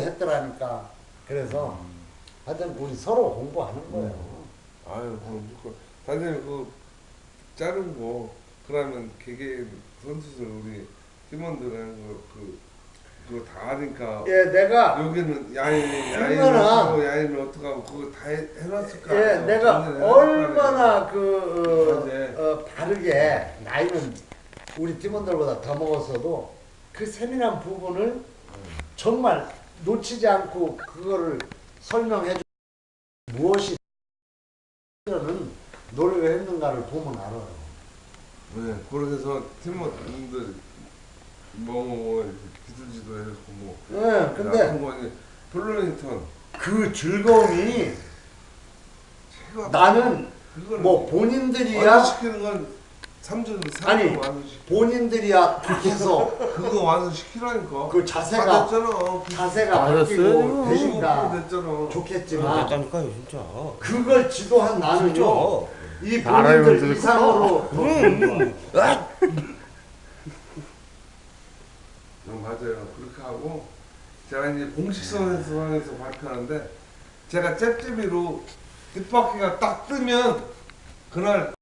했더라니까. 그래서 하여튼 우리 서로 공부하는 거예요. 아유 그럼 그거 단장님 그 자른 거 그러면 개개 선수들 우리 팀원들은 그, 그 그거 다 하니까 예, 내가 여기는 야인 야인 이거는- 어떡하고 야인 어떡하고 그거 다 해, 해놨을 거 예, 내가. 얼마나 그. 어, 어, 바르게 나이는 우리 팀원들보다 더 먹었어도 그 세밀한 부분을 정말 놓치지 않고 그거를 설명해 주 무엇이 는 노력을 했는가를 보면 알아요. 네, 그렇게 해서 팀원들 뭐 기술지도 해서 뭐. 예, 근데 거니 플루링턴. 그 즐거움이 나는 뭐 본인들이야 완성시키는 건 3전 3전 아니, 완성시키 본인들이야 해서 그거 완성시키라니까. 그 자세가 다 됐잖아. 자세가 바뀌고. 되니까 25% 됐잖아. 좋겠지만 됐다니까요 진짜. 그걸 지도한 나는요 이 알아요, 본인들. 이상으로 음. 응, 맞아요. 그렇게 하고 제가 이제 공식 선에서 발표하는데 제가 잽잽이로 뒷바퀴가 딱 뜨면 그날